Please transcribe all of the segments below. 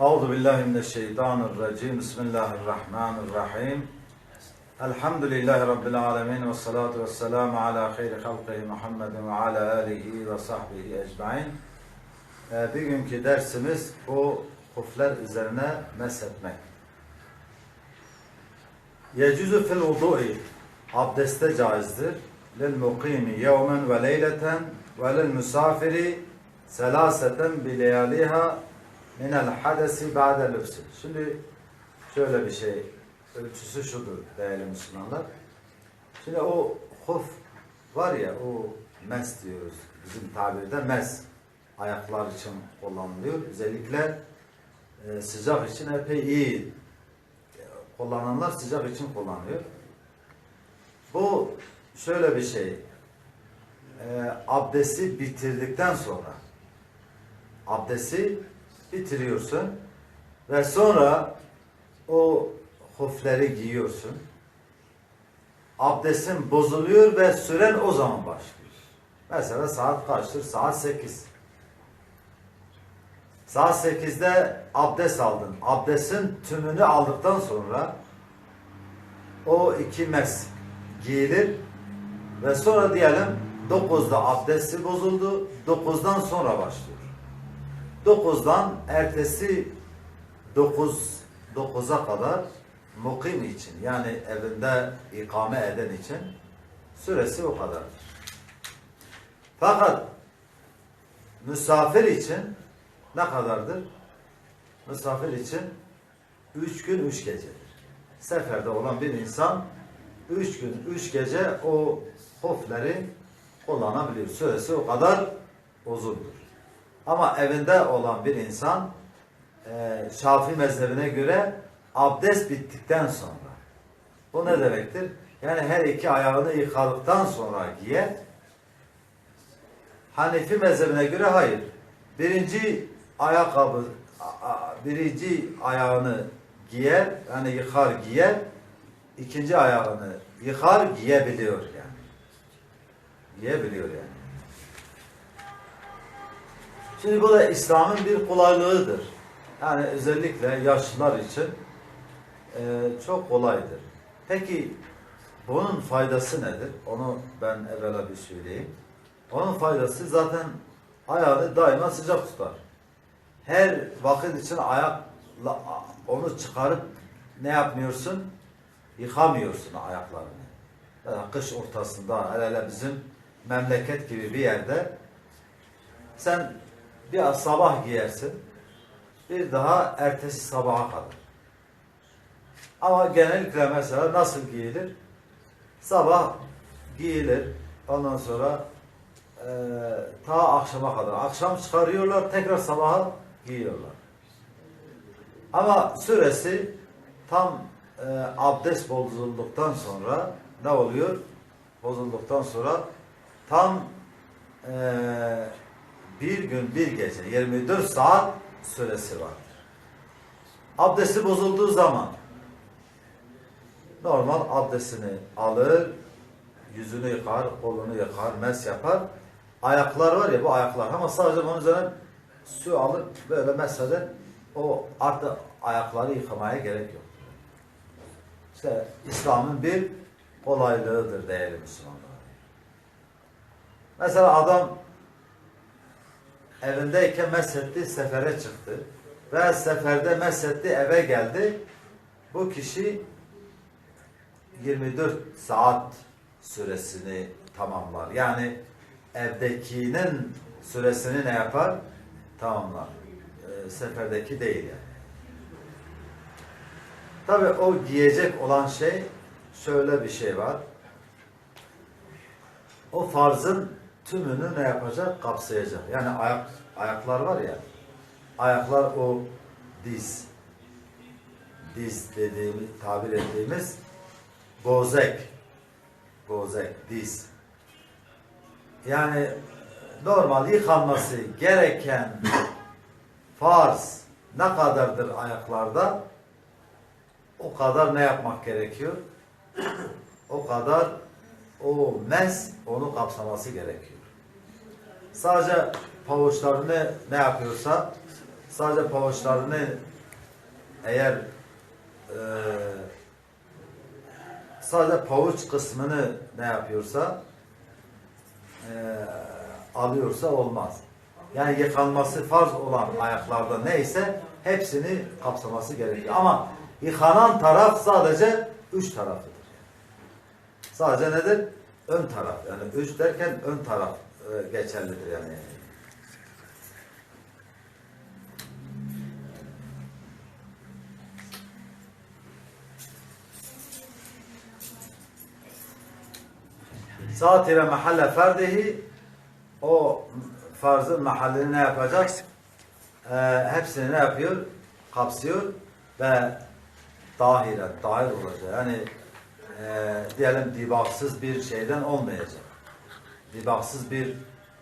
Euzu billahi mineşşeytanirracim. Bismillahirrahmanirrahim. Elhamdülillahi rabbil alamin ve salatu vesselamu ala hayri halqihi Muhammedin ve ala alihi ve sahbihi ecmaîn. Ee, bugünkü dersimiz bu hufler üzerine meshetmek. Yecuzu fil vudu'i abdeste caizdir. Lil mukimi yevmen ve leyleten ve lil misafiri selaseten bi leyaliha minel hadesi ba'de lübsü. Şimdi şöyle bir şey, ölçüsü şudur değerli Müslümanlar. Şimdi o huf var ya, o mes diyoruz bizim tabirde mes. Ayaklar için kullanılıyor. Özellikle e, sıcak için epey iyi kullananlar sıcak için kullanıyor. Bu şöyle bir şey. E, abdesti bitirdikten sonra abdesti bitiriyorsun ve sonra o hufleri giyiyorsun. Abdestin bozuluyor ve süren o zaman başlıyor. Mesela saat kaçtır? Saat 8. Saat 8'de abdest aldın. Abdestin tümünü aldıktan sonra o iki mes giyilir ve sonra diyelim 9'da abdesti bozuldu. 9'dan sonra başlıyor. 9'dan ertesi 9 9'a kadar mukim için yani evinde ikame eden için süresi o kadardır. Fakat misafir için ne kadardır? Misafir için 3 gün 3 gecedir. Seferde olan bir insan 3 gün 3 gece o hofleri kullanabilir. Süresi o kadar uzundur. Ama evinde olan bir insan e, Şafii mezhebine göre abdest bittikten sonra bu ne demektir? Yani her iki ayağını yıkadıktan sonra giyer. Hanefi mezhebine göre hayır. Birinci ayakkabı birinci ayağını giyer, yani yıkar giyer. ikinci ayağını yıkar giyebiliyor yani. Giyebiliyor yani. Şimdi bu da İslam'ın bir kolaylığıdır. Yani özellikle yaşlılar için e, çok kolaydır. Peki bunun faydası nedir? Onu ben evvela bir söyleyeyim. Onun faydası zaten ayağını daima sıcak tutar. Her vakit için ayakla onu çıkarıp ne yapmıyorsun? Yıkamıyorsun ayaklarını. Yani kış ortasında hele hele bizim memleket gibi bir yerde sen bir sabah giyersin, bir daha ertesi sabaha kadar. Ama genellikle mesela nasıl giyilir? Sabah giyilir, ondan sonra eee ta akşama kadar. Akşam çıkarıyorlar, tekrar sabaha giyiyorlar. Ama süresi tam eee, abdest bozulduktan sonra ne oluyor? Bozulduktan sonra tam eee bir gün bir gece 24 saat süresi vardır. Abdesti bozulduğu zaman normal abdestini alır, yüzünü yıkar, kolunu yıkar, mes yapar. Ayaklar var ya bu ayaklar ama sadece bunun üzerine su alır böyle mesela o artık ayakları yıkamaya gerek yok. İşte İslam'ın bir kolaylığıdır değerli Müslümanlar. Mesela adam evindeyken meshetti, sefere çıktı. Ve seferde meshetti, eve geldi. Bu kişi 24 saat süresini tamamlar. Yani evdekinin süresini ne yapar? Tamamlar. Ee, seferdeki değil yani. Tabi o giyecek olan şey şöyle bir şey var. O farzın tümünü ne yapacak? Kapsayacak. Yani ayak ayaklar var ya. Ayaklar o diz. Diz dediğimiz, tabir ettiğimiz gozek. Gozek, diz. Yani normal yıkanması gereken farz ne kadardır ayaklarda? O kadar ne yapmak gerekiyor? O kadar o mes onu kapsaması gerekiyor. Sadece pavuçlarını ne yapıyorsa sadece pavuçlarını eğer e, sadece pavuç kısmını ne yapıyorsa e, alıyorsa olmaz. Yani yıkanması farz olan ayaklarda neyse hepsini kapsaması gerekiyor. Ama yıkanan taraf sadece üç tarafıdır. Sadece nedir? Ön taraf. Yani üç derken ön taraf e, geçerlidir yani. Satire mahalle ferdihi o farzın mahallini ne yapacak? Ee, hepsini ne yapıyor? Kapsıyor ve dahiren, dahil olacak. Yani e, diyelim dibaksız bir şeyden olmayacak. Dibaksız bir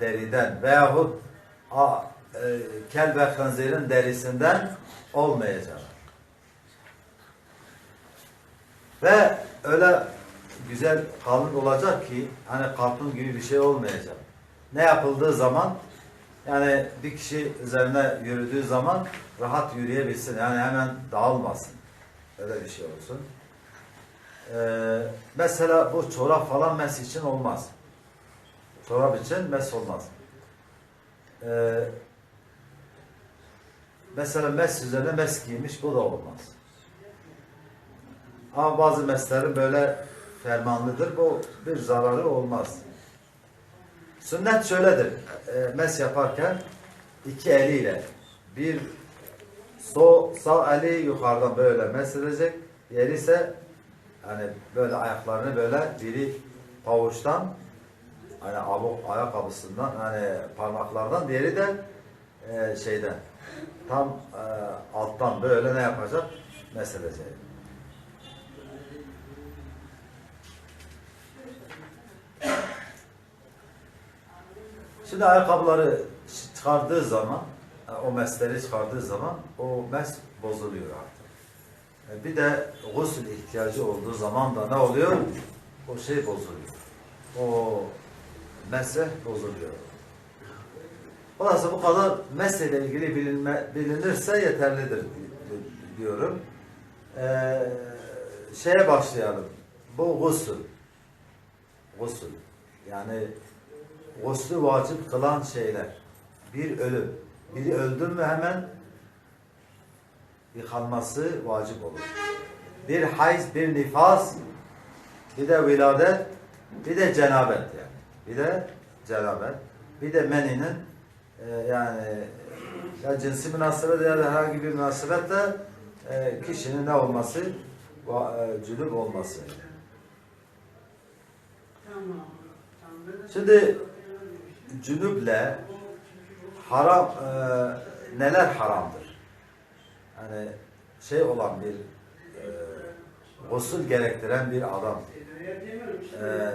deriden veyahut a, e, kel ve hınzirin derisinden olmayacak. Ve öyle güzel kalın olacak ki hani karton gibi bir şey olmayacak. Ne yapıldığı zaman yani bir kişi üzerine yürüdüğü zaman rahat yürüyebilsin. Yani hemen dağılmasın. Öyle bir şey olsun. Ee, mesela bu çorap falan mes için olmaz. Çorap için mes olmaz. Ee, mesela mes üzerine mes giymiş bu da olmaz. Ama bazı meslerin böyle fermanlıdır. Bu bir zararı olmaz. Sünnet şöyledir. E, mes yaparken iki eliyle bir sol, sağ eli yukarıdan böyle mes edecek. Diğeri ise hani böyle ayaklarını böyle biri pavuçtan hani abu, ayakkabısından hani parmaklardan diğeri de e, şeyden tam e, alttan böyle ne yapacak? Mes edecek. Şimdi ayakkabıları çıkardığı zaman, e, o mesleri çıkardığı zaman o mes bozuluyor artık. E, Bir de gusül ihtiyacı olduğu zaman da ne oluyor? O şey bozuluyor. O mesle bozuluyor. Olası bu kadar mesleyle ilgili bilinme, bilinirse yeterlidir di- di- diyorum. Ee, şeye başlayalım. Bu gusül. Gusül. Yani Guslu vacip kılan şeyler. Bir ölüm. Biri öldü mü hemen yıkanması vacip olur. Bir hayz, bir nifas, bir de viladet, bir de cenabet yani. Bir de cenabet. Bir de meninin e, yani ya cinsi münasebet ya da herhangi bir münasebetle e, kişinin ne olması? E, cülüp olması. Şimdi cünüple haram e, neler haramdır? Yani şey olan bir e, gusül gerektiren bir adam e,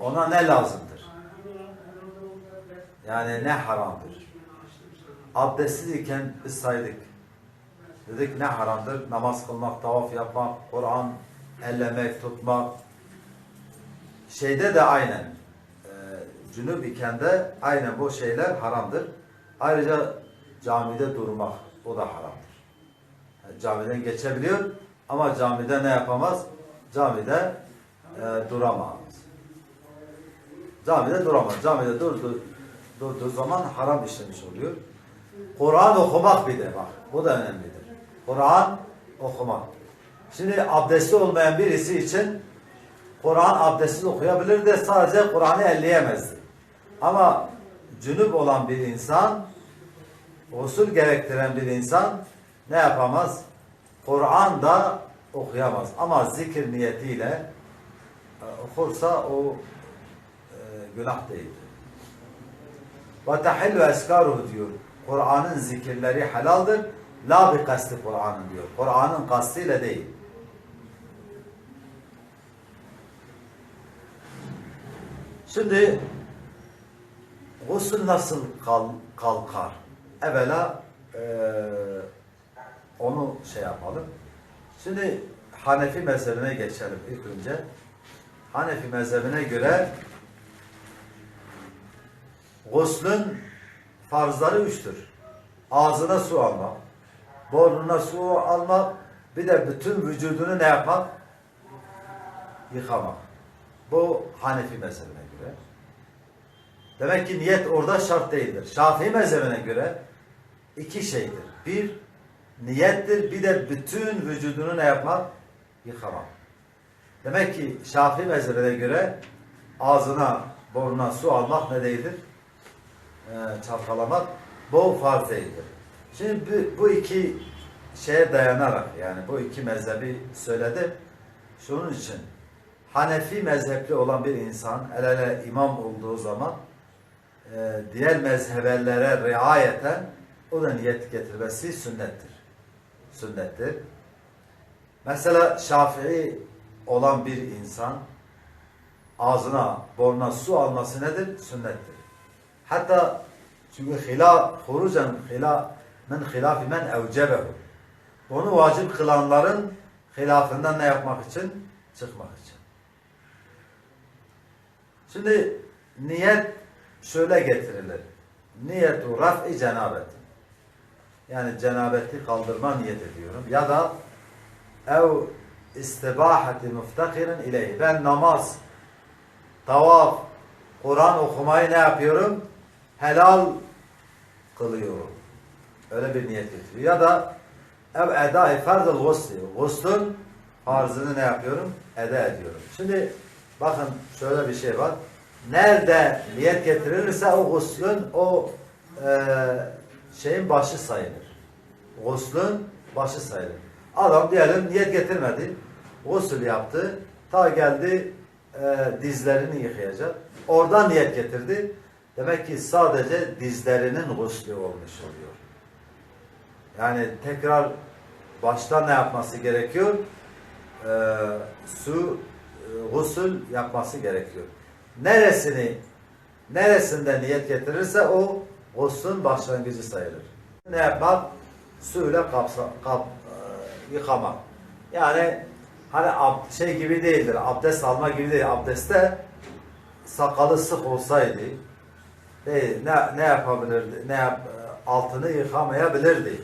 ona ne lazımdır? Yani ne haramdır? Abdestsiz iken biz saydık. Dedik ne haramdır? Namaz kılmak, tavaf yapmak, Kur'an ellemek, tutmak. Şeyde de aynen cünüp iken de aynen bu şeyler haramdır. Ayrıca camide durmak o da haramdır. Camiden geçebiliyor ama camide ne yapamaz? Camide e, duramaz. Camide duramaz. Camide durdu, durduğu zaman haram işlemiş oluyor. Kur'an okumak bir de bak. Bu da önemlidir. Kur'an okumak. Şimdi abdesti olmayan birisi için Kur'an abdestsiz okuyabilir de sadece Kur'an'ı elleyemezdi. Ama cünüp olan bir insan, usul gerektiren bir insan ne yapamaz? Kur'an da okuyamaz. Ama zikir niyetiyle e, okursa o e, günah değildir. Ve tehillu eskaruhu diyor. Kur'an'ın zikirleri helaldir. La bi kasti Kur'an'ın diyor. Kur'an'ın kastıyla değil. Şimdi gusül nasıl kal, kalkar? Evvela eee, onu şey yapalım. Şimdi Hanefi mezhebine geçelim ilk önce. Hanefi mezhebine göre guslün farzları üçtür. ağzına su almak, burnuna su almak, bir de bütün vücudunu ne yapmak? Yıkamak. Bu Hanefi mezhebine göre. Demek ki niyet orada şart değildir. Şafii mezhebine göre iki şeydir. Bir, niyettir. Bir de bütün vücudunu ne yapmak? Yıkamak. Demek ki Şafii mezhebine göre ağzına, burnuna su almak ne değildir? Ee, çalkalamak. Bu farz değildir. Şimdi bu, bu iki şeye dayanarak yani bu iki mezhebi söyledim. Şunun için Hanefi mezhepli olan bir insan el ele imam olduğu zaman e, diğer mezhebellere riayeten o da niyet getirmesi sünnettir. Sünnettir. Mesela Şafii olan bir insan ağzına, burnuna su alması nedir? Sünnettir. Hatta çünkü hila, hurucen hila men hilafi men evcebehu. Onu vacip kılanların hilafından ne yapmak için? Çıkmak için. Şimdi niyet şöyle getirilir. Niyetu raf'i cenabet. Yani cenabeti kaldırma niyet ediyorum. Ya da ev istibahati muftakirin ileyh. Ben namaz, tavaf, Kur'an okumayı ne yapıyorum? Helal kılıyorum. Öyle bir niyet getiriyor. Ya da ev edai fardıl gusli. Guslun farzını ne yapıyorum? Eda ediyorum. Şimdi bakın şöyle bir şey var. Nerede niyet getirilirse o guslün o e, şeyin başı sayılır. Guslün başı sayılır. Adam diyelim niyet getirmedi. Gusül yaptı. Ta geldi e, dizlerini yıkayacak. Oradan niyet getirdi. Demek ki sadece dizlerinin guslü olmuş oluyor. Yani tekrar baştan ne yapması gerekiyor? Ee, su, e, gusül yapması gerekiyor. Neresini, neresinde niyet getirirse o guslün başlangıcı sayılır. Ne yapmak? Suyla kapsa, kap, e, yıkamak. Yani hani ab, şey gibi değildir, abdest alma gibi değil. Abdestte sakalı sık olsaydı değil, ne, ne yapabilirdi? Ne yap, altını yıkamayabilirdi.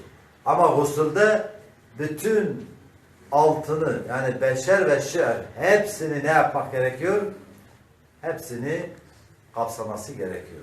Ama gusülde bütün altını yani beşer ve şer hepsini ne yapmak gerekiyor? Hepsini kapsaması gerekiyor.